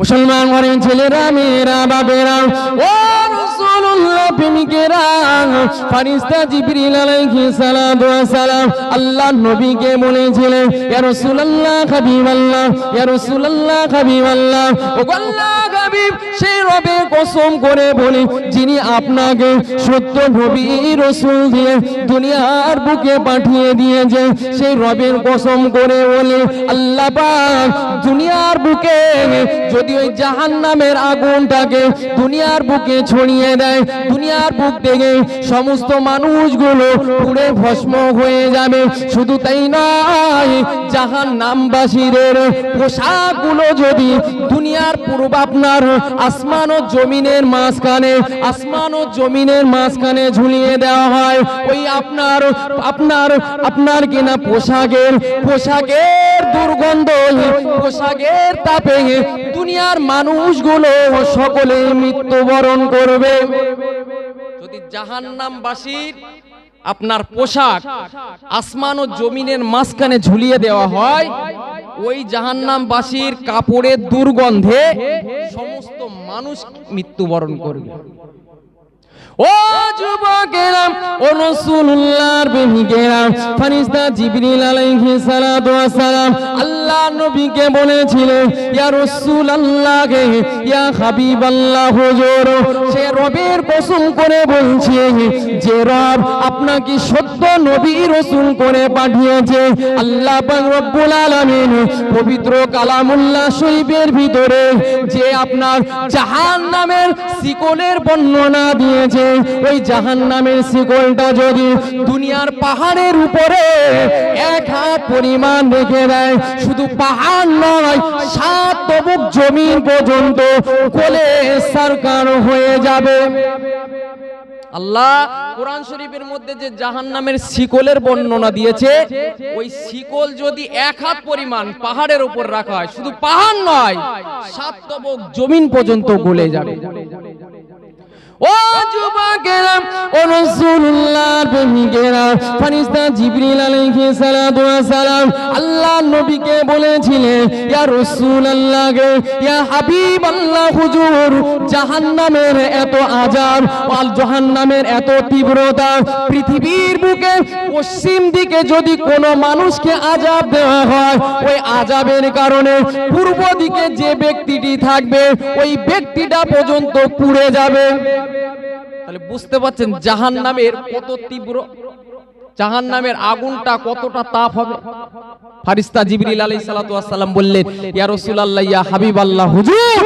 মুসলমান ঘরের ছেলেরা মেয়েরা বাবেরা ও সেই যিনি আপনাকে সত্য নবী রসুল দিয়ে দুনিয়ার বুকে পাঠিয়ে দিয়েছে সেই রবের কসম করে বলি, আল্লাহ দুনিয়ার বুকে যদি ওই জাহান নামের আগুনটাকে দুনিয়ার বুকে ছড়িয়ে দেয় দুনিয়ার বুক থেকে সমস্ত মানুষগুলো পুড়ে ভস্ম হয়ে যাবে। শুধু তাই নয় জাহান নামবাসীদের পোশাকগুলো যদি দুনিয়ার পূর্ব আপনার আসমান ও জমিনের মাঝখানে, আসমান ও জমিনের মাঝখানে ঝুলিয়ে দেওয়া হয়, ওই আপনার আপনার আপনার কিনা পোশাকের পোশাকের দুর্গন্ধ পোশাকের তাপে দুনিয়ার মানুষগুলো সকলে মৃত্যুবরণ করবে। যদি জাহান্নামবাসীর আপনার পোশাক আসমান ও জমিনের মাঝখানে ঝুলিয়ে দেওয়া হয়, ওই জাহান্নামবাসীর কাপড়ের দুর্গন্ধে সমস্ত মানুষ মৃত্যুবরণ করবে। ও আল্লাহ নবীকে ইয়া ইয়া সে রবের করে বলছে, যে রব আপনাকে সত্য নবী করে পাঠিয়েছে, আল্লাহ রব্বুল আলামিন পবিত্র কালামুল্লাহ শরীফের ভিতরে যে আপনার জাহান্নামের শিকলের বর্ণনা দিয়েছে ওই জাহান্নামের শিকলটা যদি দুনিয়ার পাহাড়ের উপরে এক হাত পরিমাণ রেখে দেয়, শুধু পাহাড় নয়, সাত তবুক জমিন পর্যন্ত কোলে সরকার হয়ে যাবে। আল্লাহ কোরআন শরীফের মধ্যে যে জাহান্নামের শিকলের বর্ণনা দিয়েছে, ওই শিকল যদি এক হাত পরিমাণ পাহাড়ের উপর রাখা হয়, শুধু পাহাড় নয়, সাত তবক জমিন পর্যন্ত গলে যাবে। ও যুবকেরা ও রাসূলুল্লাহর প্রেমিকেরা ফেরেশতা জিবরিল আলাইহিস সালাতু ওয়াস সালাম আল্লাহ নবীকে বলেছিলেন, ইয়া রাসূলুল্লাহ গে, ইয়া হাবিবাল্লাহ হুজুর, জাহান্নামের এত আযাব আর জাহান্নামের এত তীব্রতা, পৃথিবীর বুকে পশ্চিম দিকে যদি কোনো মানুষকে আযাব দেওয়া হয়, ওই আযাবের কারণে পূর্ব দিকে যে ব্যক্তিটি থাকবে, ওই ব্যক্তিটা পর্যন্ত পুড়ে যাবে। তাহলে বুঝতে পারছেন জাহান নামের কত তীব্র জাহান নামের আগুনটা কতটা তাপ হবে? ফারিস্তা জিবরিল আলাইহিস সালাতু ওয়াস সালাম বললেন, ইয়া রাসূলুল্লাহ, ইয়া হাবিবাল্লাহ, হুজুর!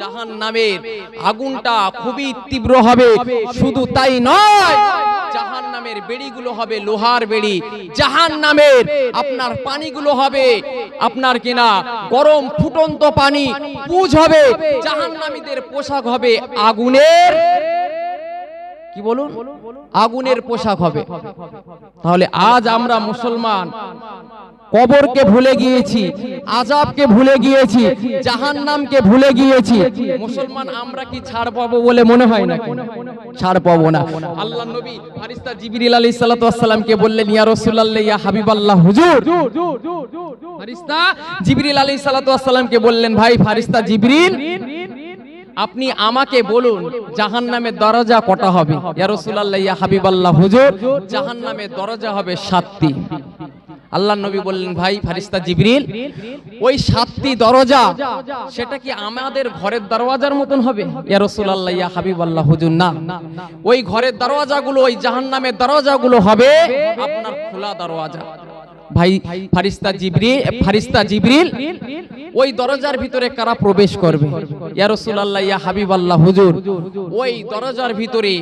জাহান নামের আগুনটা খুবই তীব্র হবে, শুধু তাই নয় জাহান নামের বেড়িগুলো হবে লোহার বেড়ি। জাহান নামের আপনার পানিগুলো হবে। আপনার কিনা গরম ফুটন্ত পানি। পুজ হবে। জাহান নামীদের পোশাক হবে আগুনের। কি বলুন? আগুনের পোশাক হবে। তাহলে আজ আমরা মুসলমান কবরকে ভুলে গিয়েছি আজাবকে ভুলে গিয়েছি জাহান জাহান্নামকে ভুলে গিয়েছি। মুসলমান আমরা কি ছাড় পাবো বলে মনে হয় না ছাড় পাবো না। আল্লাহ নবী ফারিস্তা জিবরিল আলাইহিস সালাতু ওয়াস সালামকে বললেন ইয়া রাসূলুল্লাহ ইয়া হাবিবাল্লাহ হুজুর। ফারিস্তা জিবরিল আলাইহিস সালাতু ওয়াস সালামকে বললেন ভাই ফারিস্তা জিবরিল আপনি আমাকে বলুন জাহান নামের দরজা কটা হবে? ইয়া রাসূলুল্লাহ ইয়া হাবিবাল্লাহ হুজুর। জাহান নামের দরজা হবে সাতটি। আল্লাহ নবী বললেন, ভাই ফারিস্তা জিবরিল, ওই সাতটি দরজা, সেটা কি আমাদের ঘরের দরওয়াজার মতন হবে? ইয়া রাসূলুল্লাহ, ইয়া হাবিবাল্লাহ, হুজুর, না। ওই ঘরের দরওয়াজাগুলো, ওই জাহান্নামের দরওয়াজাগুলো হবে আপনার খোলা দরওয়াজা। ভাই ফারিস্তা জিবরিল ফারিস্তা জিবরিল, ওই দরজার ভিতরে কারা প্রবেশ করবে? ইয়া রাসূলুল্লাহ, ইয়া হাবিবাল্লাহ, হুজুর, ওই দরজার ভিতরে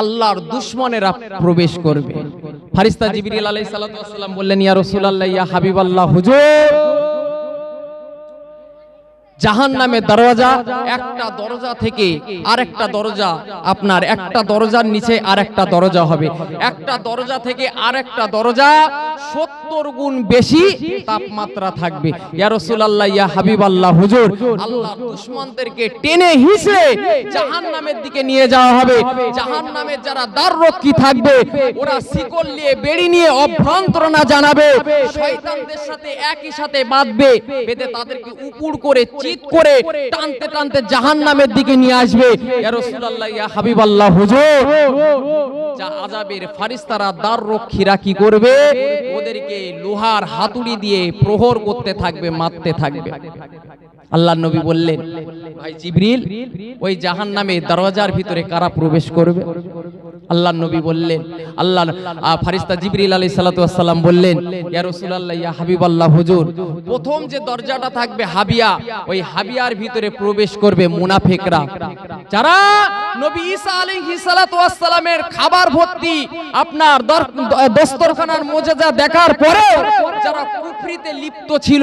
আল্লাহর দুশমনেরা প্রবেশ করবে। ফারিস্তা জিবরিল আলাইহিস সালাতু ওয়াস সালাম বললেন, ইয়া রাসূলুল্লাহ, ইয়া হাবিবাল্লাহ, হুজুর জাহান নামের দরজা একটা দরজা থেকে আরেকটা দরজা আপনার একটা দরজার নিচে আর একটা দরজা হবে। একটা দরজা থেকে আরেকটা দরজা সত্তর গুণ বেশি তাপমাত্রা থাকবে। ইয়া রাসূলুল্লাহ ইয়া হাবিবাল্লাহ হুজুর আল্লাহ দুশমনদেরকে টেনে হিসে জাহান নামের দিকে নিয়ে যাওয়া হবে। জাহান নামের যারা দ্বাররক্ষী থাকবে ওরা শিকল নিয়ে বেড়ি নিয়ে অভ্যন্তরণা জানাবে। শয়তানদের সাথে একই সাথে বাঁধবে। বেঁধে তাদেরকে উপুড় করে চিৎ করে টানতে টানতে জাহান্নামের দিকে নিয়ে আসবে। হাবিবাল্লাহ, হুজুর। যা আজাবের ফারিস্তারা রক্ষীরা কি করবে, ওদেরকে লোহার হাতুড়ি দিয়ে প্রহর করতে থাকবে, মারতে থাকবে। আল্লাহ নবী বললেন, ভাই জিবরিল, ওই জাহান নামে দরওয়াজার ভিতরে কারা প্রবেশ করবে? আল্লাহ নবী বললেন, আল্লাহ ফারিস্তা জিবরিল আলী সালাতাম বললেন হাবিবাল্লাহ, হুজুর, প্রথম যে দরজাটা থাকবে হাবিয়া, ওই হাবিয়ার ভিতরে প্রবেশ করবে মুনাফেকরা। যারা নবী ঈসা আলাইহিস সালাতু ওয়াস সালামের খাবার ভর্তি, আপনার দস্তরখানার মোজেজা দেখার পরে যারা কুফরিতে লিপ্ত ছিল,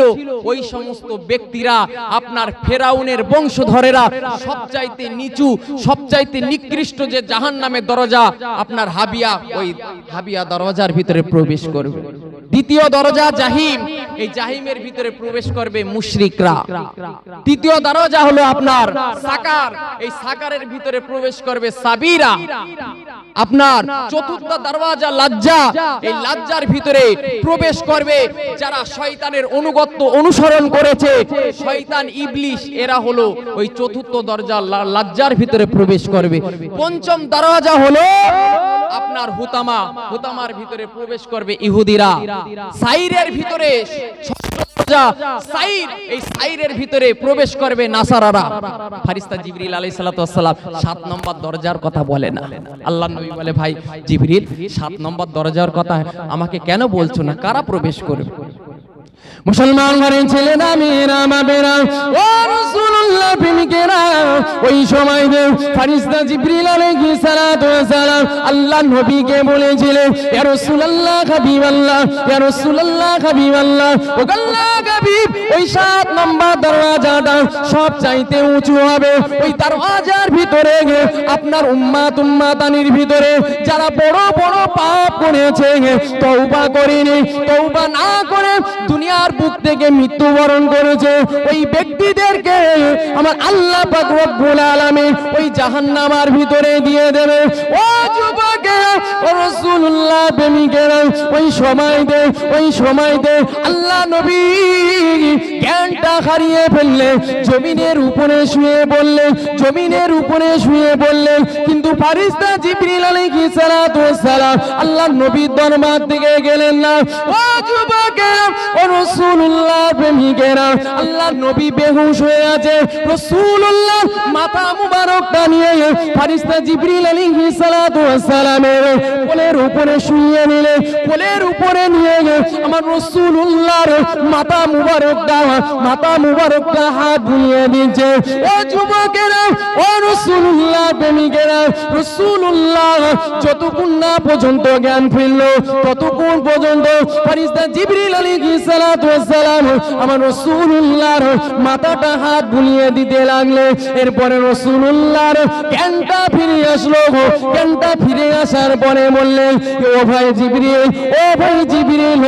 ওই সমস্ত ব্যক্তিরা, আপনার ফেরাউনের বংশধরেরা, সবচাইতে নিচু, সবচাইতে নিকৃষ্ট যে জাহান্নামের দরজা, আপনার হাবিয়া, ওই হাবিয়া দরজার ভিতরে প্রবেশ করবে। দ্বিতীয় দরজা জাহিম, এই জাহিমের ভিতরে প্রবেশ করবে মুশরিকরা। তৃতীয় দরজা হলো আপনার সাকার, এই সাকারের ভিতরে প্রবেশ করবে সাবিরা। আপনার চতুর্থ দরওয়াজা লাজ্জা, এই লাজ্জার ভিতরে প্রবেশ করবে যারা শয়তানের অনুগত্য অনুসরণ করেছে। শয়তান, ইবলিশ, এরা হলো ওই চতুর্থ দরজা লজ্জার ভিতরে প্রবেশ করবে। পঞ্চম দরওয়াজা হলো আপনার হুতামা। হুতামার ভিতরে প্রবেশ করবে ইহুদিরা। সাইরের ভিতরে দরজা। এই সাইরের ভিতরে প্রবেশ করবে নাসারারা। জিবরিল সালাতু নম্বর দরজার কথা আল্লাহ ভাই নম্বর দরজার কথা আমাকে কেন বলছো না? কারা প্রবেশ করবে? মুসলমান ঘরের ছেলেরা মেয়েরা বাবেরা ও রাসূলুল্লাহ, প্রেমিকেরা, ওই সময় দে ফারিস্তা জিবরিল আলাইহিস সালাতু ওয়াসালাম আল্লাহ নবীকে বলেছিলেন, ইয়া রাসূলুল্লাহ, হাবিবাল্লাহ, ইয়া রাসূলুল্লাহ, হাবিবাল্লাহ। ও হাবিব, ওই সাত দরওয়াজাটা সব চাইতে উঁচু হবে। ওই দরওয়াজার ভিতরে গে আপনার উম্মাত উম্মাতানির ভিতরে যারা বড় বড় পাপ করেছে তওবা করেনি তওবা না করে দুনিয়ার বুক থেকে মৃত্যুবরণ করেছে। ওই ব্যক্তিদেরকে আমার আল্লাহ রব্বুল আলামিন ওই জাহান্নামার ভিতরে দিয়ে দেবে। ও যুবকে, ও রাসূলুল্লাহ প্রেমিকেরা, ওই সময়তে ওই সময়তে আল্লাহ নবী জ্ঞানটা হারিয়ে ফেললে, জমিনের উপরে শুয়ে বললেন জমিনের উপরে শুয়ে বললেন কিন্তু ফারিস্তা জিবরিল আলাইহিস সালাতু ওয়াসসালাম আল্লাহ নবীর দরবার থেকে গেলেন না। ও ও রাসূলুল্লাহ প্রেমিকেরা নবী বেহুশ হয়ে আছে। রাসূলুল্লাহ মাথা মুবারকটা নিয়ে ফারিস্তা জিবরিল আলাইহিস সালাতু ওয়াসসালামের কোলের উপরে শুইয়ে নিলে, কোলের উপরে নিয়ে আমার রাসূলুল্লাহর মাথা মুবারকটা মাথা মুবারকটা হাত বুলিয়ে দিচ্ছে ও যুবকেরা, ও রাসূলুল্লাহ প্রেমিকেরা, রাসূলুল্লাহ, যতক্ষণ না পর্যন্ত জ্ঞান ফিরল, ততক্ষণ পর্যন্ত আমার মাথাটা হাত বুলিয়ে দিতে লাগলে। এরপরে রাসূলুল্লাহর জ্ঞানটা ফিরে আসলো। জ্ঞানটা ফিরে আসার পরে বললেন ও ভাই জিবরিল, ও ভাই জিবরিল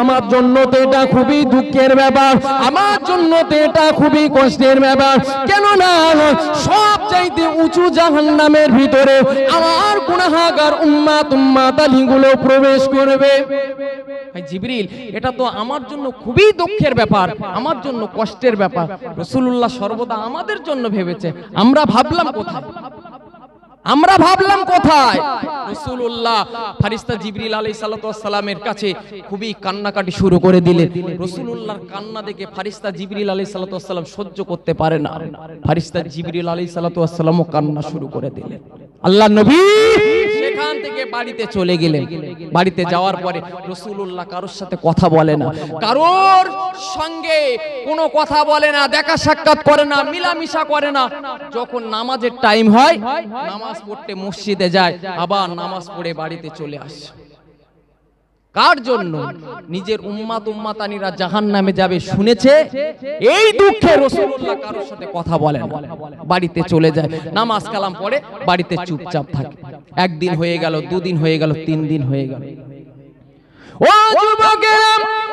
আমার জন্য তো এটা খুবই দুঃখের ব্যাপার। আমার জন্য তো এটা খুবই কষ্টের ব্যাপার। কেন না সব চাইতে উঁচু জাহান্নামের ভিতরে আমার গুনাহগার উম্মাত তুম্মা তালিগুলো প্রবেশ করবে। জিবরিল, এটা তো আমার জন্য খুবই দুঃখের ব্যাপার, আমার জন্য কষ্টের ব্যাপার। রসুল্লাহ সর্বদা আমাদের জন্য ভেবেছে, আমরা ভাবলাম কোথায়? আমরা ভাবলাম কোথায়? রসুল্লাহ ফারিস্তা জিবরিল কাছে খুবই কান্নাকাটি শুরু করে দিলেন। রসুল্লাহর কান্না দেখে ফারিস্তা জিবরিল আলি সালাম সহ্য করতে পারে না। ফারিস্তা জিবরিল আলাই সালামও কান্না শুরু করে দিলেন। আল্লাহ নবী সেখান থেকে বাড়িতে চলে গেলেন। বাড়িতে যাওয়ার পরে রসুল্লাহ কারোর সাথে কথা বলে না। কারোর সঙ্গে কোনো কথা বলে না, দেখা সাক্ষাৎ করে না, মিলামিশা করে না। যখন নামাজের টাইম হয়, নামাজ পড়তে মসজিদে যায়, আবার নামাজ পড়ে বাড়িতে চলে আসে। কার জন্য? নিজের উম্মাত উম্মাতানিরা জাহান নামে যাবে, শুনেছে? এই দুঃখে রসুল্লাহ কারোর সাথে কথা বলে বাড়িতে চলে যায়, নামাজ কালাম পরে বাড়িতে চুপচাপ থাকে। একদিন হয়ে গেল, দুদিন হয়ে গেল, তিন দিন হয়ে গেল। ও যুবকেরা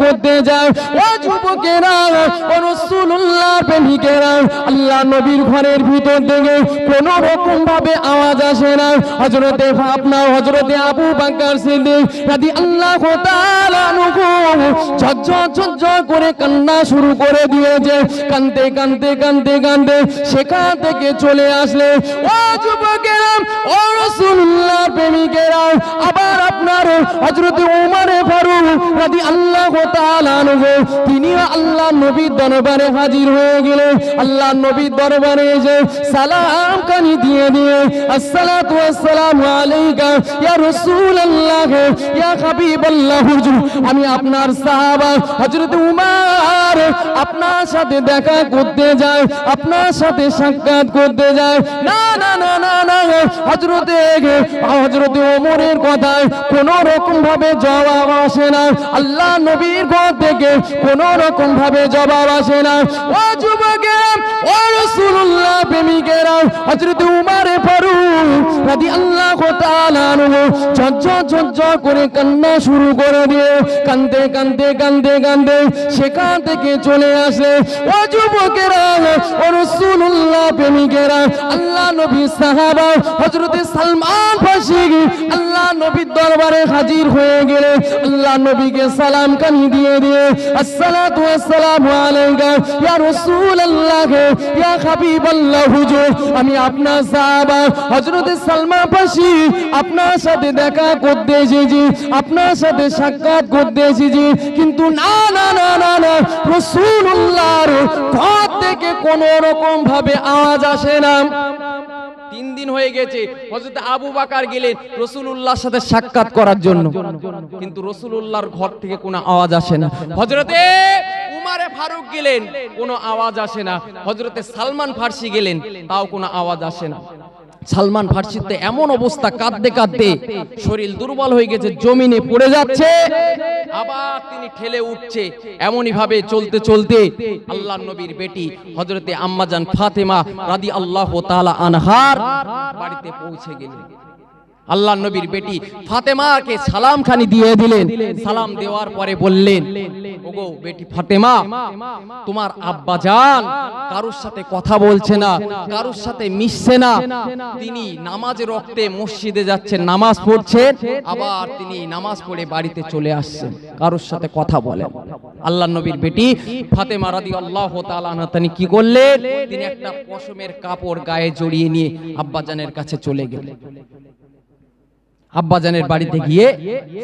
করতে ও যুবকেরা, ও প্রেমিকেরা, আল্লাহ নবীর ঘরের ভিতর থেকে কোন রকম ভাবে আওয়াজ আসে না। আবু সিদ্দিক ঝরঝর করে কান্না শুরু করে দিয়েছে। কান্দতে কান্দতে কান্দতে কান্দতে সেখান থেকে চলে আসলে। ও যুবকেরা, ও প্রেমিকেরা, আবার আপনার হযরত উমরে ফারুক তাআলা আনহু তিনি আল্লাহ নবীর দরবারে হাজির হয়ে গেলেন আল্লাহ নবীর দরবারে এসে সালাম কানি দিয়ে দিয়ে, আসসালাতু ওয়াসসালামু আলাইকা ইয়া রাসূলুল্লাহ, ইয়া হাবিবাল্লাহ, হুজুর। আমি আপনার সাহাবা, হযরত উমর আপনার সাথে দেখা করতে যায় আপনার সাথে সাক্ষাৎ করতে যায় না না না না না হযরতে হজরতে ওমরের কথায় কোন রকম ভাবে জবাব আসে না। আল্লাহ নবীর ঘর থেকে কোন রকম ভাবে জবাব আসে না। ও যুবকেরা, ও রাসূলুল্লাহ প্রেমিকেরা, হযরত উমর ফারুক তাআলা আনহু ঝরঝর ঝরঝর করে কান্না শুরু করে দিয়ে কান্দতে কান্দতে কান্দতে কান্দতে সেখান থেকে চলে আসে। ও যুবকেরা, ও প্রেমিকেরা, আল্লাহ নবী সাহাবা সালমান আল্লাহ নবীর দরবারে হাজির হয়ে গেলে আল্লাহ নবীকে সালাম কানি দিয়ে দিয়ে, আসসালাতু আলাইকা, ইয়া রাসূলুল্লাহ, ইয়া হাবিবাল্লাহ হুজুর, আমি আপনার সাহাবা, হযরত সালমান ফারসি আপনার সাথে দেখা করতে এসেছি, আপনার সাথে সাক্ষাৎ করতে এসেছি, কিন্তু না না না না না রাসূলুল্লাহর ঘর থেকে কোনো রকম ভাবে আওয়াজ আসে না। তিন দিন হয়ে গেছে, হযরত আবু বাকার গেলেন রসুলুল্লাহর সাথে সাক্ষাৎ করার জন্য। কিন্তু রসুলুল্লাহর ঘর থেকে কোনো আওয়াজ আসে না। হযরতে উমারে ফারুক গেলেন, কোনো আওয়াজ আসে না। হযরতে সালমান ফার্সি গেলেন, তাও কোনো আওয়াজ আসে না। সালমান ফার্সিতে এমন অবস্থা, কাঁদতে কাঁদতে শরীর দুর্বল হয়ে গেছে, জমিনে পড়ে যাচ্ছে। আবার তিনি ঠেলে উঠছে। এমনই ভাবে চলতে চলতে আল্লাহ নবীর বেটি হজরতে আম্মাজান ফাতেমা রাদি আল্লাহ তাআলা আনহার বাড়িতে পৌঁছে গেলেন। আল্লাহ নবীর বেটি ফাতেমাকে সালাম খানি দিয়ে দিলেন। সালাম দেওয়ার পরে বললেন, ওগো বেটি ফাতেমা, তোমার আব্বা জান কারুর সাথে কথা বলছে না, কারুর সাথে মিশছে না। তিনি নামাজে রক্তে মসজিদে যাচ্ছেন, নামাজ পড়ছেন, আবার তিনি নামাজ পড়ে বাড়িতে চলে আসছেন, কারুর সাথে কথা বলেন। আল্লাহ নবীর বেটি ফাতেমা রাদি আল্লাহ তালা তিনি কি করলেন? তিনি একটা পশমের কাপড় গায়ে জড়িয়ে নিয়ে আব্বাজানের কাছে চলে গেলেন। আব্বাজানের বাড়িতে গিয়ে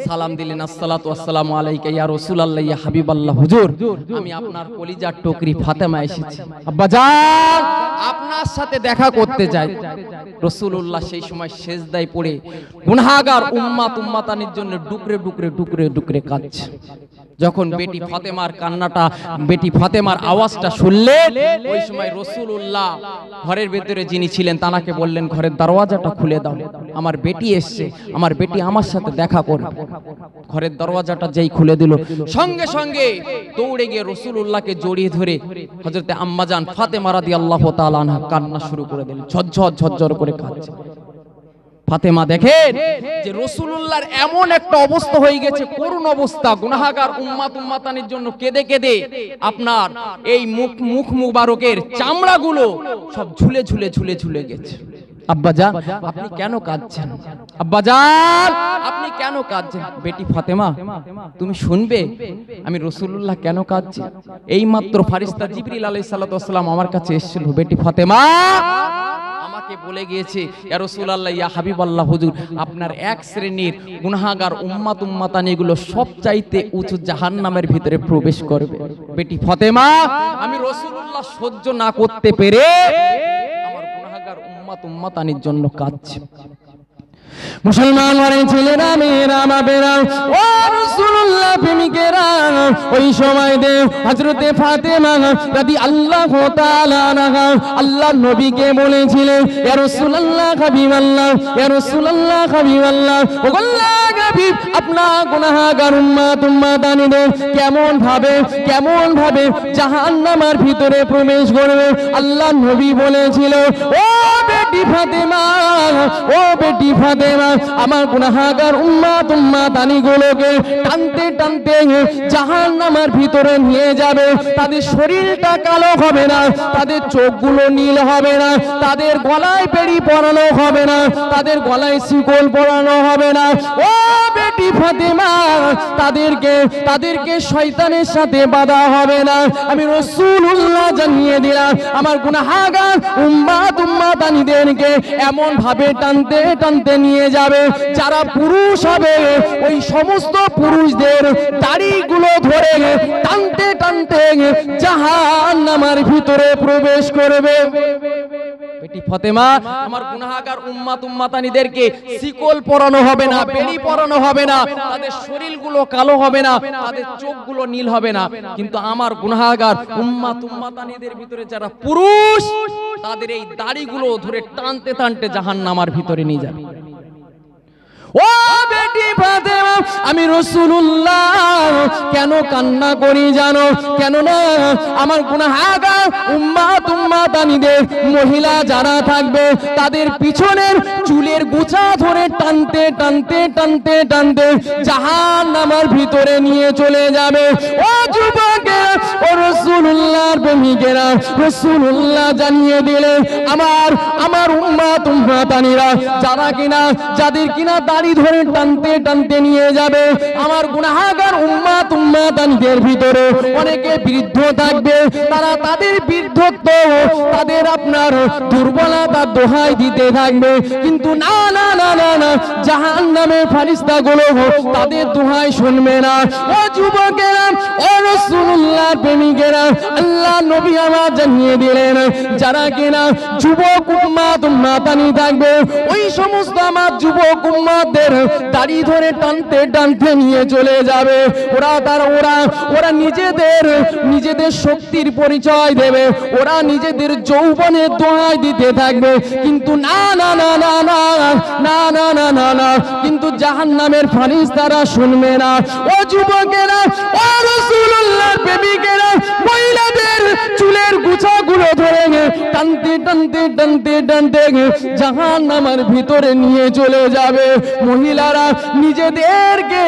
সালাম দিলেন, আসসালাতু আসসালামু আলাইকা ইয়া রাসূলুল্লাহ, ইয়া হাবিবাল্লাহ, হুজুর, আমি আপনার কলিজার টুকরি ফাতেমা এসেছি। আব্বাজান, আপনার সাথে দেখা করতে যাই। রাসূলুল্লাহ সেই সময় সেজদায় পড়ে গুনাহগার উম্মাত উম্মাতানির জন্য ডুকরে ডুকরে ডুকরে ডুকরে কাঁদছে। যখন বেটি ফাতেমার কান্নাটা বেটি ফাতেমার আওয়াজটা শুনলে ওই সময় রসুল্লাহ ঘরের ভেতরে যিনি ছিলেন তানাকে বললেন ঘরের দরওয়াজাটা খুলে দাও। আমার বেটি এসছে। আমার বেটি আমার সাথে দেখা করবে। ঘরের দরওয়াজাটা যেই খুলে দিল। সঙ্গে সঙ্গে দৌড়ে গিয়ে রসুল উল্লাহকে জড়িয়ে ধরে হজরতে আম্মাজান ফাতেমা রাদি আল্লাহ আনহা কান্না শুরু করে দিলেন ঝরঝর ঝরঝর করে কাঁদছে। ফাতেমা দেখেন যে রসুলুল্লাহর এমন একটা অবস্থা হয়ে গেছে করুণ অবস্থা। গুনাহাগার উম্মাত উম্মাতানির জন্য কেঁদে কেঁদে আপনার এই মুখ মুখ মুবারকের চামড়াগুলো সব ঝুলে ঝুলে ঝুলে ঝুলে গেছে। আব্বাজান আপনি কেন কাঁদছেন? আব্বাজান আপনি কেন কাঁদছেন? বেটি ফাতেমা তুমি শুনবে আমি রসুল্লাহ কেন কাঁদছি? এই মাত্র ফারিস্তা জিবরিল আলাইহিস সালাতু আমার কাছে এসেছিল। বেটি ফাতেমা আমাকে বলে গিয়েছে, ইয়া আল্লাহ ইয়া হাবিবাল্লাহ, হুজুর, আপনার এক শ্রেণির গুনাহাগার উম্মাত উম্মাতানি এগুলো সব চাইতে উঁচু জাহান্নামের ভিতরে প্রবেশ করবে। বেটি ফাতেমা, আমি রসুলুল্লাহ সহ্য না করতে পেরে আমার গুনাহাগার উম্মাত উম্মাতানির জন্য কাঁদছি। মুসলমান ঘরের ছেলেরা, মেয়েরা, বাপেরা, ও রসুল্লাহ প্রেমিকেরা, ওই সময় দে হজরতে ফাতেমা রাদি আল্লাহ আল্লাহ নবীকে বলেছিলেন রাসূলুল্লাহ হাবিবাল্লাহ ও আল্লাহ ভাবে, কেমন ভাবে জাহান্নামের ভিতরে প্রবেশ করবে? আল্লাহ নবী বলেছিল, ও বেটি ফাতেমা, ও বেটি ফাতেমা আমার গুনাহগার টানতে টানতে জাহান্নামের ভিতরে নিয়ে যাবে। তাদের শরীরটা কালো হবে না, তাদের চোখগুলো নীল হবে না, তাদের গলায় পেড়ি পরানো হবে না, তাদের গলায় শিকল পরানো হবে না। ও বেটি ফাতেমা, তাদেরকে তাদেরকে শয়তানের সাথে বাধা হবে না। আমি রসুল্লাহ জানিয়ে দিলাম, আমার গুনাহাগার উম্মাত উম্মাতানিদেরকে এমন ভাবে টানতে টানতে নিয়ে যাবে, যারা পুরুষ হবে, ওই সমস্ত পুরুষদের দাড়িগুলো ধরে টানতে টানতে জাহান নামার ভিতরে প্রবেশ করবে। আমার না তাদের নীল হবে না। কিন্তু আমার উম্মাতানিদের ভিতরে যারা পুরুষ, তাদের এই দাড়িগুলো ধরে টানতে টানতে জাহান্নামার ভিতরে নিয়ে যাবে। ও বেটি ফাতেমা, আমি রসুল্লাহ কেন কান্না করি জানো? কেন না আমার গুনাহাগার উম্মাত উম্মাতানিদের মহিলা যারা থাকবে, তাদের পিছনের চুলের গুছা ধরে টানতে টানতে টানতে টানতে জাহান আমার ভিতরে নিয়ে চলে যাবে। ও প্রেমিকেরা রসুল্লাহ জানিয়ে দিলে আমার আমার উম্মাত, উম্মাতানিরা, যারা কিনা, যাদের কিনা দাড়ি ধরে টানতে টানতে নিয়ে যাবে, আমার গুনাহাগার উম্মাত, উম্মাতানিদের ভিতরে অনেকে বৃদ্ধ থাকবে, তারা তাদের বৃদ্ধত্ব তাদের আপনার দুর্বলতা দোহাই দিতে থাকবে। কিন্তু না না না না না জাহান তাদের দোহাই শুনবে না। ও যুবকেরা, ও রসুল্লাহ প্রেমিকেরা, আল্লাহ নবী আমার জানিয়ে দিলেন যারা কিনা যুবক উম্মাতানি থাকবে ওই সমস্ত আমার যুবক দাড়ি ধরে টানতে টানতে নিয়ে চলে যাবে ওরা তার ওরা ওরা নিজেদের নিজেদের শক্তির পরিচয় দেবে ওরা নিজেদের যৌবনের দোহাই দিতে থাকবে কিন্তু না না না না না না না না না না কিন্তু জাহান্নামের ফানিস তারা শুনবে না ও যুবকেরা ও প্রেমিকেরা মহিলাদের চুলের গুছাগুলো ধরে টানতে টানতে টানতে টানতে জাহান নামার ভিতরে নিয়ে চলে যাবে। মহিলারা নিজেদেরকে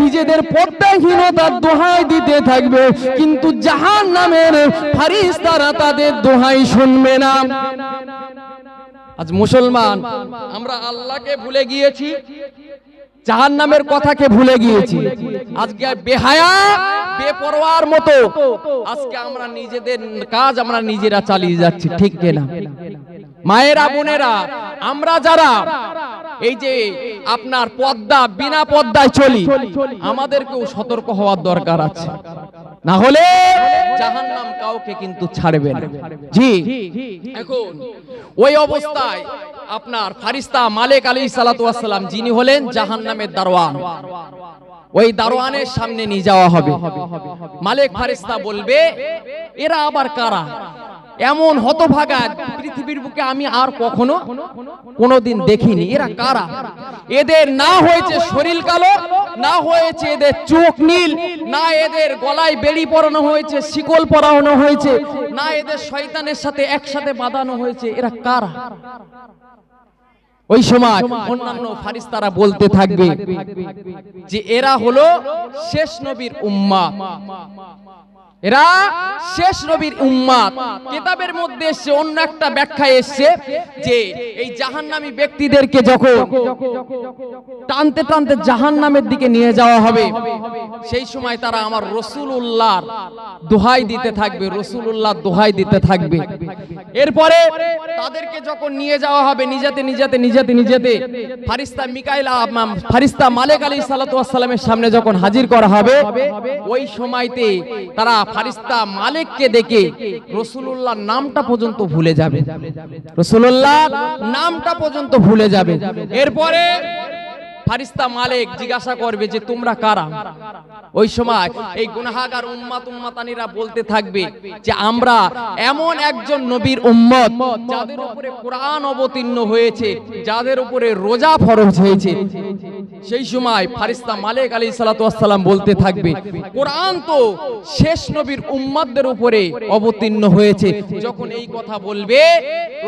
নিজেদের পদ্মাহীনতার দোহাই দিতে থাকবে, কিন্তু জাহান নামের ফারিস তারা তাদের দোহাই শুনবে না। আজ মুসলমান, আমরা আল্লাহকে ভুলে গিয়েছি, জাহান নামের কথাকে ভুলে গিয়েছি। আজকে বেহায়া, বেপরোয়ার মতো। আজকে আমরা নিজেদের কাজ আমরা নিজেরা চালিয়ে যাচ্ছি, ঠিক কিনা মায়েরা, বোনেরা, আমরা যারা এই যে আপনার পদ্মা, বিনা পদ্মায় চলি, আমাদেরকেও সতর্ক হওয়ার দরকার আছে। না হলে জাহান্নাম কাউকে কিন্তু ছাড়বে না। জি। এখন ওই অবস্থায় আপনার ফারিস্তা মালিক আলী সালাতাম যিনি হলেন জাহান্নামের দারোয়ান। ওই দারোয়ানের সামনে নিয়ে যাওয়া হবে। মালিক ফারিস্তা বলবে, এরা আবার কারা? এমন হতভাগা পৃথিবীর বুকে আমি আর কখনো কোনোদিন দেখিনি। এরা কারা? এদের না হয়েছে শরীর কালো, না হয়েছে এদের চোখ নীল, না এদের গলায় বেড়ি পরানো হয়েছে, শিকল পরানো হয়েছে, না এদের শয়তানের সাথে একসাথে বাঁধানো হয়েছে। এরা কারা? ওই সময় অন্যান্য ফারিস্তারা বলতে থাকবে যে এরা হলো শেষ নবীর উম্মা। এরা শেষ নবীর উম্মাদ। কিতাবের মধ্যে এসছে অন্য একটা ব্যাখ্যা এসছে যে এই জাহান্নামী ব্যক্তিদেরকে যখন টানতে টানতে জাহান্নামের দিকে নিয়ে যাওয়া হবে, সেই সময় তারা আমার রসুলুল্লাহর দোহাই দিতে থাকবে রসুলুল্লাহ দোহাই দিতে থাকবে। এরপরে তাদেরকে যখন নিয়ে যাওয়া হবে নিজেতে নিজেতে নিজেতে নিজেতে, ফারিস্তা মিকাইলা ফারিস্তা মালেক আলী সালাতামের সামনে যখন হাজির করা হবে, ওই সময়তে তারা ফারিস্তা মালিককে দেখে রসুল্লাহ নামটা পর্যন্ত ভুলে যাবে। রসুল্লাহ নামটা পর্যন্ত ভুলে যাবে। এরপরে ফারিস্তা মালিক জিজ্ঞাসা করবে যে, তোমরা কারা? ওই সময় এই গুনাহাগার উম্মাত উম্মাতানিরা বলতে থাকবে যে, আমরা এমন একজন নবীর উম্মত যাদের উপরে কোরআন অবতীর্ণ হয়েছে, যাদের উপরে রোজা ফরজ হয়েছে। সেই সময় ফারিস্তা মালিক আলী সালাতাম বলতে থাকবে, কোরআন তো শেষ নবীর উম্মাদদের উপরে অবতীর্ণ হয়েছে। যখন এই কথা বলবে,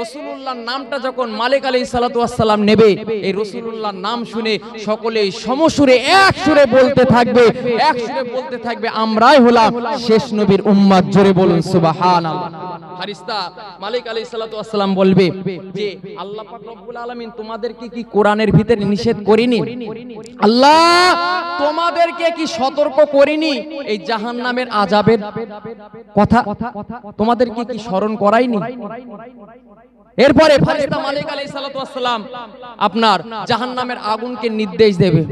রসুলুল্লাহর নামটা যখন মালিক আলী সালাতাম নেবে, এই রসুলুল্লাহর নাম শুনে সকলে সমসুরে এক সুরে বলতে থাকবে, এক সুরে বলতে থাকবে, আমরাই হলাম শেষ নবীর উম্মাদ। জোরে বলুন সুবাহান ভিতরে নিষেধ করিনি? আল্লাহ তোমাদেরকে কি সতর্ক করিনি এই কথা? তোমাদেরকে কি স্মরণ করাইনি এরপরে ফারিস্তা মালিক আলাইহিস সালাতু ওয়াসসালাম আপনার জাহান্নামের আগুনকে নির্দেশ দেবে।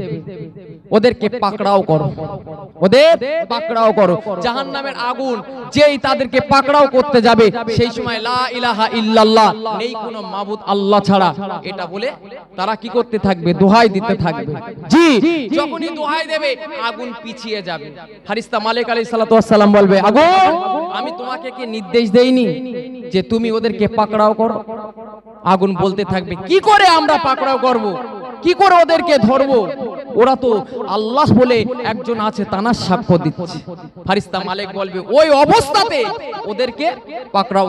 ওদেরকে পাকড়াও করো। ওদের পাকড়াও করো। জাহান্নামের আগুন যেই তাদেরকে পাকড়াও করতে যাবে সেই সময় লা ইলাহা ইল্লাল্লাহ নেই কোনো মাবুদ আল্লাহ ছাড়া। এটা বলে তারা কি করতে থাকবে? দোহাই দিতে থাকবে। জি যখনই দোহাই দেবে আগুন পিছিয়ে যাবে। ফারিস্তা মালিক আলাইহিস সালাতু ওয়াসসালাম বলবে আগুন আমি তোমাকে কি নির্দেশ দেইনি? যে তুমি ওদেরকে পাকড়াও করো। আগুন বলতে থাকবে, কি করে আমরা পাকড়াও করব? কি করে ওদেরকে ধরবো? ওরা তো আল্লাহ বলে একজন আছে, তানার সাক্ষ্য দিচ্ছে। ফারিস্তা মালিক বলবে, ওই অবস্থাতে ওদেরকে পাকড়াও।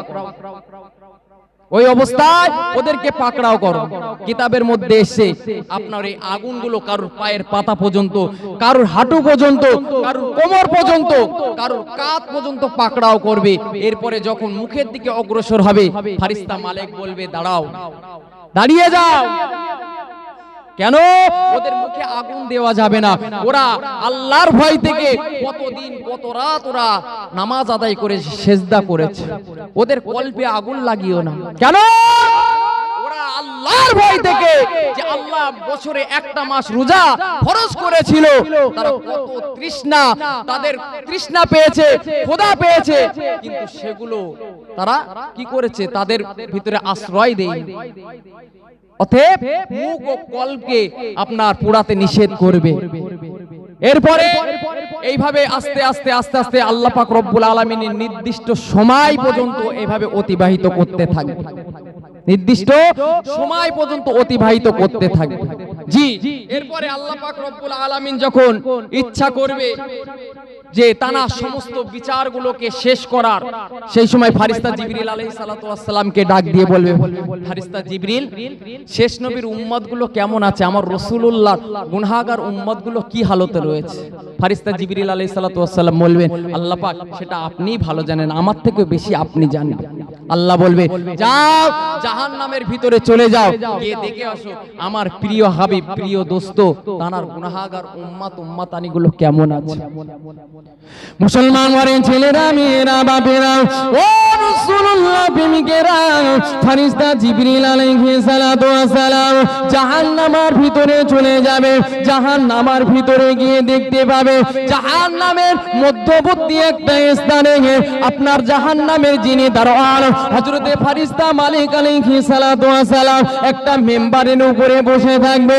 ওই অবস্থায় ওদেরকে পাকড়াও করো। কিতাবের মধ্যে এসে আপনার এই আগুনগুলো কারোর পায়ের পাতা পর্যন্ত, কারোর হাঁটু পর্যন্ত, কারোর কোমর পর্যন্ত, কারোর কাত পর্যন্ত পাকড়াও করবে। এরপরে যখন মুখের দিকে অগ্রসর হবে, ফারিস্তা মালিক বলবে, দাঁড়াও, দাঁড়িয়ে যাও। কেন? ওদের মুখে আগুন দেওয়া যাবে না। ওরা আল্লাহর ভয় থেকে কতদিন, কত রাত ওরা নামাজ আদায় করে সেজদা করেছে। ওদের কল্পে আগুন লাগিও না। কেন? আল্লাহ বছরে একটা মাস রোজা করেছিল তাদের পেয়েছে পেয়েছে। কিন্তু সেগুলো তারা কি করেছে? তাদের ভিতরে আশ্রয় দেয়নি। অতএব মুখ ও কলকে আপনার পোড়াতে নিষেধ করবে। এরপরে এইভাবে আস্তে আস্তে আস্তে আস্তে আল্লাহ পাক রব্বুল আলমিনের নির্দিষ্ট সময় পর্যন্ত এইভাবে অতিবাহিত করতে থাকবে। নির্দিষ্ট সময় পর্যন্ত অতিবাহিত করতে থাকবে। জি, এরপরে আল্লাহ পাক রব্বুল আলামিন যখন ইচ্ছা করবে যে তানা সমস্ত বিচারগুলোকে শেষ করার, সেই সময় ফারিস্তা জিবরিল আলাইহিস সালাতু ওয়াসসালামকে ডাক দিয়ে বলবে, ফারিস্তা জিবরিল, শেষ নবীর উম্মতগুলো কেমন আছে? আমার রাসূলুল্লাহ গুনাহগার উম্মতগুলো কি হালতে রয়েছে? ফারিস্তা জিবরিল আলাইহিস সালাতু ওয়াসসালাম বলবেন, আল্লাহ পাক, সেটা আপনিই ভালো জানেন, আমার থেকে বেশি আপনি জানেন। আল্লাহ বলবে, যাও জাহান্নামের ভিতরে চলে যাও, গিয়ে দেখে আসো, আমার প্রিয় হাবিব প্রিয় দোস্ত, তানার গুনাহগার উম্মাত উম্মাতানিগুলো কেমন আছে? মুসলমান মারেন ছেলেরা, মেয়েরা, বাপেরা, ও রাসূলুল্লাহ, প্রেমিকেরা ফারিস্তা জিবরিল আলাইহিস ওয়াস সালাম জাহান্নামের ভিতরে চলে যাবে, জাহান্নামের ভিতরে গিয়ে দেখতে পাবে, জাহান্নামের মধ্যবর্তী একটা স্থানে আপনার জাহান্নামের যিনি দারোয়ান, হযরতে ফারিস্তা মালিক আলাইহিস ওয়াস সালাম একটা মেম্বারের উপরে বসে থাকবে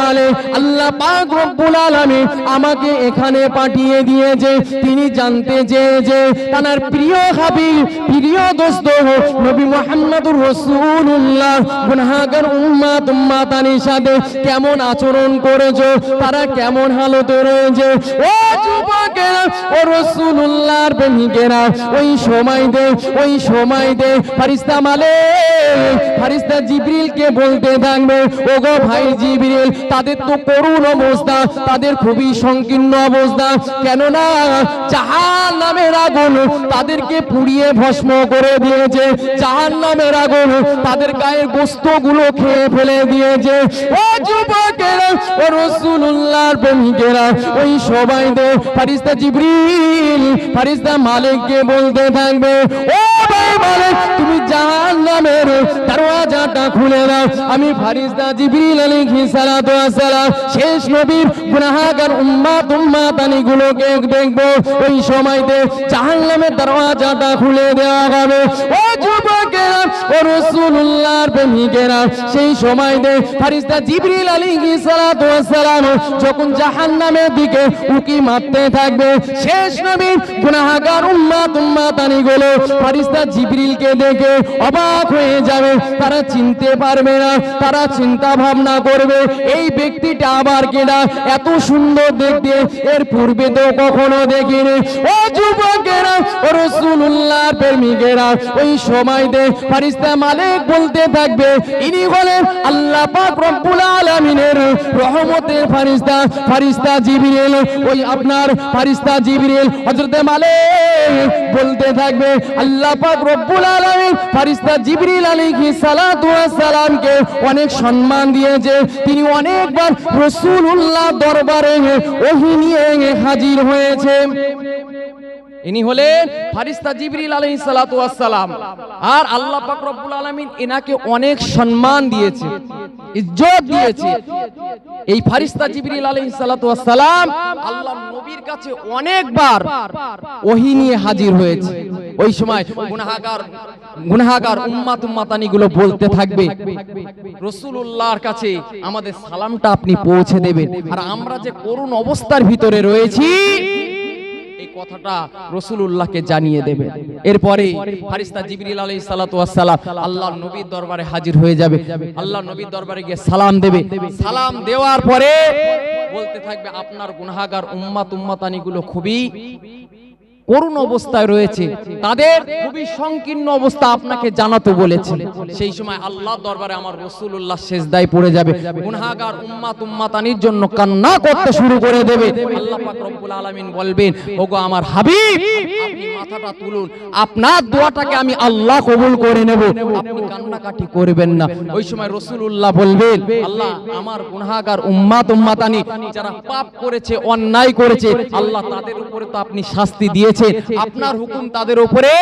মালিক আল্লাহ পাক রব্বুল আলামিন আমাকে এখানে পাঠিয়ে তিনি জানতে তার প্রিয় হাবিব, প্রিয় দোস্ত, নবী গুনাহগার সাথে কেমন আচরণ করেছ, তারা কেমন হালতে রয়েছে। ও যুবকেরা, ও প্রেমিকেরা, ওই সময়তে ওই সময়তে ফারিস্তা মালিক ফারিস্তা জিবরিলকে বলতে থাকবে, ওগো ভাই জিবরিল তাদের তো করুণ অবস্থা, তাদের খুবই সংকীর্ণ অবস্থা। কেননা জাহান নামের আগুন তাদেরকে পুড়িয়ে ভস্ম করে দিয়েছে। জাহান নামের আগুন তাদের গায়ের গোস্তগুলো খেয়ে ফেলে দিয়েছে। ফারিস্তা জিবরিল, ফারিস্তা মালিককে বলতে থাকবে। ও ভাই! মালিক তুমি জাহান নামের দরওয়াজাটা খুলে দাও। আমি ফারিস্তা জিবরিল আলাইহিস সালাতু ওয়াস সালাম শেষ নবীর গুনাহগার উম্মাত উম্মাতানি গুলোকে দেখব। ওই সময়তে জাহান্নামের দরওয়াজাটা খুলে দেওয়া হবে। ও যুবকেরা, ও রাসূলুল্লাহর প্রেমিকেরা, সেই সময়তে ফারিস্তা জিবরিল আলাইহিস সালাতু ওয়াস সালাম যখন জাহান্নামের দিকে উকি মারতে থাকবে, শেষ নবীর গুনাহগার উম্মাত উম্মাতানি গুলো ফারিস্তা জিবরিলকে দেখে অবাক হয়ে যাবে। তারা চিনতে পারবে না, তারা চিন্তা ভাবনা করবে, এই ব্যক্তিটা আবার কেডা? এত সুন্দর দেখতে, এর পূর্বে তো কখনো দেখিনি। ও যুবকেরা, ও রসুল্লাহর প্রেমিকেরা, ওই সময় দে ফারিস্তা মালিক বলতে থাকবে, ইনি বলেন আল্লাহ পাক রব্বুল আলামিনের রহমতের ফারিস্তা ফারিস্তা জিবরিল, ওই আপনার ফারিস্তা জিবরিল হযরতে মালিক বলতে থাকবে, আল্লাহ পাক রব্বুল আলামিন ফারিস্তা জিবরিল আলাইহিস সালাতু ওয়াস সালামকে অনেক সম্মান দিয়েছে। তিনি অনেকবার রাসূলুল্লাহ দরবারে ওহী নিয়ে হাজির হয়েছে। ইনি হলেন ফারিস্তা জিবরিল ওয়াস সালাম। আর আল্লাহ পাক রব্বুল আলামিন এনাকে অনেক সম্মান দিয়েছে, ইজ্জত দিয়েছে। এই ফারিস্তা জিবরিল ওয়াস সালাম আল্লাহর নবীর কাছে অনেকবার ওহী নিয়ে হাজির হয়েছে। ওই সময় গুনাহগার গুনাহগার উম্মাত উম্মাতানি গুলো বলতে থাকবে, রাসূলুল্লাহর কাছে আমাদের সালামটা আপনি পৌঁছে দেবেন। আর আমরা যে করুণ অবস্থার ভিতরে রয়েছি এই কথাটা রসুলুল্লাহকে জানিয়ে দেবে। এরপরে ফারিস্তা জিবরিল আলী সালাতাম আল্লাহ নবীর দরবারে হাজির হয়ে যাবে। আল্লাহ নবীর দরবারে গিয়ে সালাম দেবে। সালাম দেওয়ার পরে বলতে থাকবে, আপনার গুনাগার উম্মাত উম্মাতানিগুলো খুবই করুণ অবস্থায় রয়েছে। তাদের খুবই সংকীর্ণ অবস্থা আপনাকে জানাতে বলেছে। সেই সময় আল্লাহ দরবারে আমার রসুল্লাহ শেষদায় পড়ে যাবে। গুনহাগার উম্মাত উম্মাতানির জন্য কান্না করতে শুরু করে দেবে। আল্লাহ রব্বুল বলবেন, ওগো আমার হাবিব মাথাটা তুলুন। আপনার দোয়াটাকে আমি আল্লাহ কবুল করে নেব। আপনি কান্নাকাটি করবেন না। ওই সময় রসুল্লাহ বলবেন, আল্লাহ, আমার উম্মাত উম্মাতানি যারা পাপ করেছে, অন্যায় করেছে, আল্লাহ তাদের উপরে তো আপনি শাস্তি দিয়েছেন আপনার হুকুম তাদের উপরে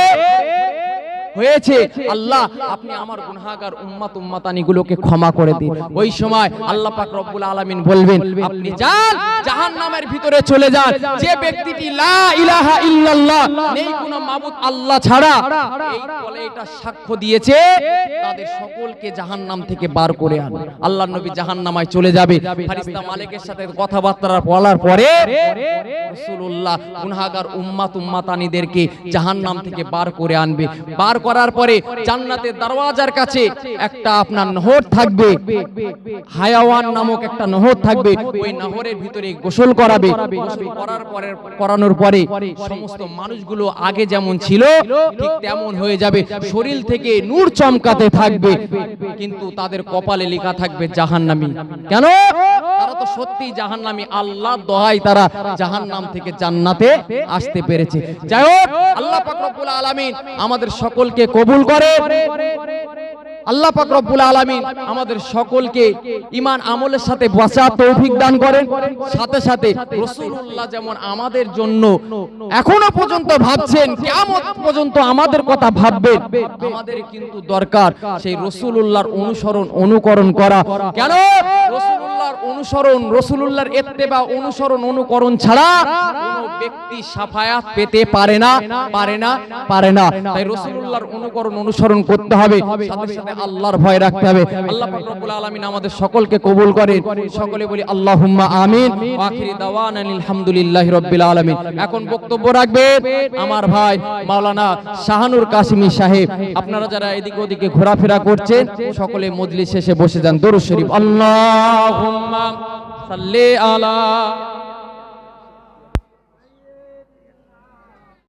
হয়েছে। আল্লাহ আপনি আমার গুনাহগার উম্মাত উম্মাতানিগুলোকে ক্ষমা করে দিন। ওই সময় আল্লাহ পাক রব্বুল আলামিন বলবেন আপনি যান জাহান্নামের ভিতরে চলে যান। যে ব্যক্তিটি লা ইলাহা ইল্লাল্লাহ নেই কোনো মাবুদ আল্লাহ ছাড়া এই বলে এটা সাক্ষ্য দিয়েছে তাদের সকলকে জাহান্নাম থেকে বার করে আন। আল্লাহর নবী জাহান্নামায় চলে যাবে। ফারিস্তা মালিকের সাথে কথাবার্তা বলার পরে রাসূলুল্লাহ গুনাহগার উম্মাত উম্মাতানিদেরকে জাহান্নাম থেকে বার করে আনবে। বার করার পরে জান্নাতের দরওয়াজার কাছে একটা আপনার নহর থাকবে। হায়াওয়ান নামক একটা নহর থাকবে। ওই নহরের ভিতরে গোসল করাবে। গোসল করার পরে করানোর পরে সমস্ত মানুষগুলো আগে যেমন ছিল ঠিক তেমন হয়ে যাবে। শরীর থেকে নূর চমকাতে থাকবে। কিন্তু তাদের কপালে লেখা থাকবে জাহান্নামী। কেন? তারা তো সত্যি জাহান্নামী। আল্লাহ দোহাই তারা জাহান্নাম থেকে জান্নাতে আসতে পেরেছে। যাই হোক আল্লাহ পাক রব্বুল আলামিন আমাদের সকলকে কবুল করে। আল্লাহ পাক রব্বুল আলামিন আমাদের সকলকে ঈমান আমলের সাথে বাঁচা তৌফিক দান করেন। সাথে সাথে রাসূলুল্লাহ যেমন আমাদের জন্য এখনও পর্যন্ত ভাবছেন, কিয়ামত পর্যন্ত আমাদের কথা ভাববেন, আমাদের কিন্তু দরকার সেই রাসূলুল্লাহর অনুসরণ, অনুকরণ করা। কেন? রাসূলুল্লাহর অনুসরণ রাসূলুল্লাহর ইত্তেবা অনুসরণ অনুকরণ ছাড়া কোনো ব্যক্তি সাফায়াত পেতে পারে না পারে না পারে না। তাই রাসূলুল্লাহর অনুকরণ অনুসরণ করতে হবে, সাথে সাথে আল্লাহর ভয় রাখতে হবে। আল্লাহ রব্বুল আলামিন আমাদের সকলকে কবুল করেন। সকলে বলি আল্লাহুম্মা আমিন। আখিরি দাওয়ানা আলহামদুলিল্লাহি রাব্বিল আলামিন। এখন বক্তব্য রাখবেন আমার ভাই মাওলানা শাহানুর কাশিমি সাহেব। আপনারা যারা এদিকে ওদিকে ঘোরাফেরা করছেন, সকলে মজলিস শেষে বসে যান। দরুদ শরীফ। আল্লাহুম্মা সাল্লি আলা